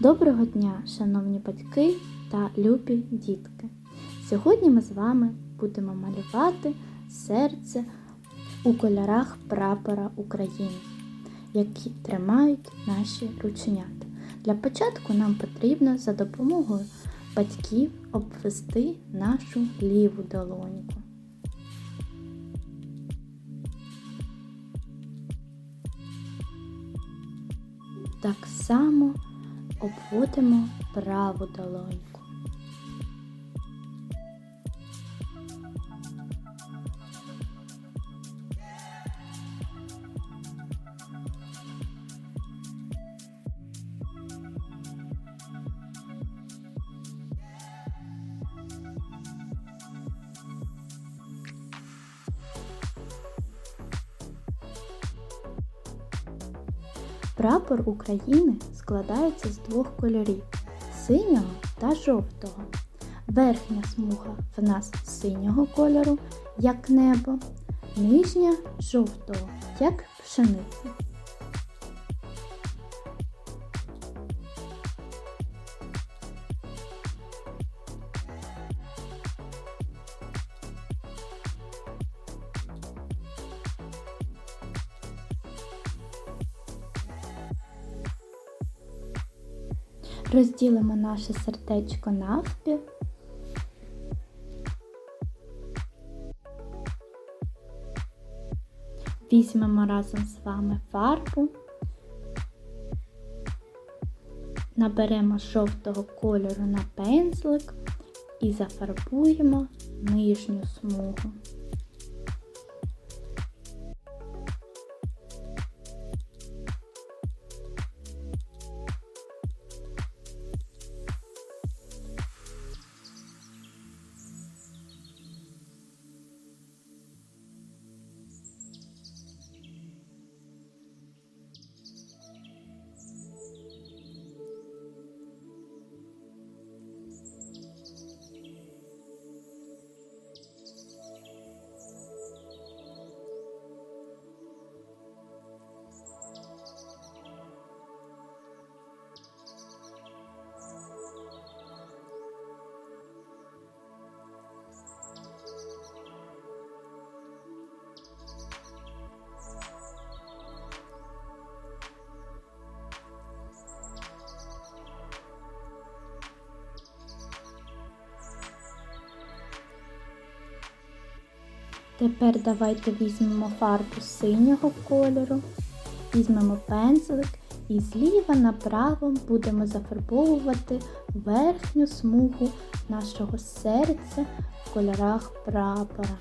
Доброго дня, шановні батьки та любі дітки! Сьогодні ми з вами будемо малювати серце у кольорах прапора України, які тримають наші рученята. Для початку нам потрібно за допомогою батьків обвести нашу ліву долоньку. Так само обводимо праву долоньку. Прапор України складається з двох кольорів синього та жовтого. Верхня смуга в нас синього кольору, як небо, нижня жовтого, як пшениця. Розділимо наше сердечко навпіл. Візьмемо разом з вами фарбу, наберемо жовтого кольору на пензлик і зафарбуємо нижню смугу. Тепер давайте візьмемо фарбу синього кольору, візьмемо пензлик і зліва направо будемо зафарбовувати верхню смугу нашого серця в кольорах прапора.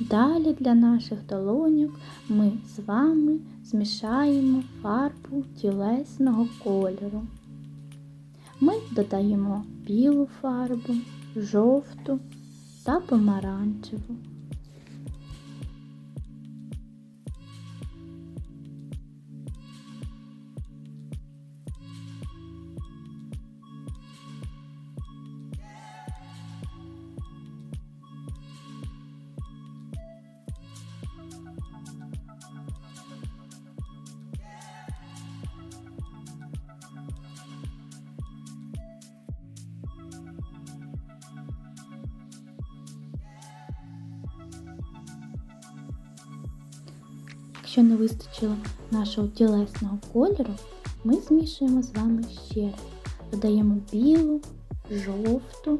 Далі для наших долоньок ми з вами змішаємо фарбу тілесного кольору. Ми додаємо білу фарбу, жовту та помаранчеву. Якщо не вистачило нашого тілесного кольору, ми змішуємо з вами ще. Додаємо білу, жовту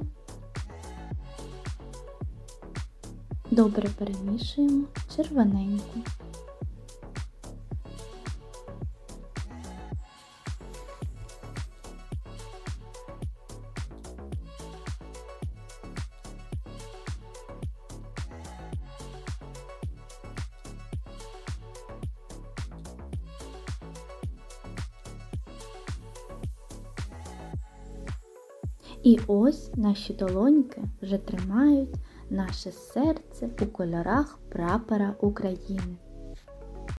Добре перемішуємо червоненьку. І ось наші долоньки вже тримають наше серце у кольорах прапора України.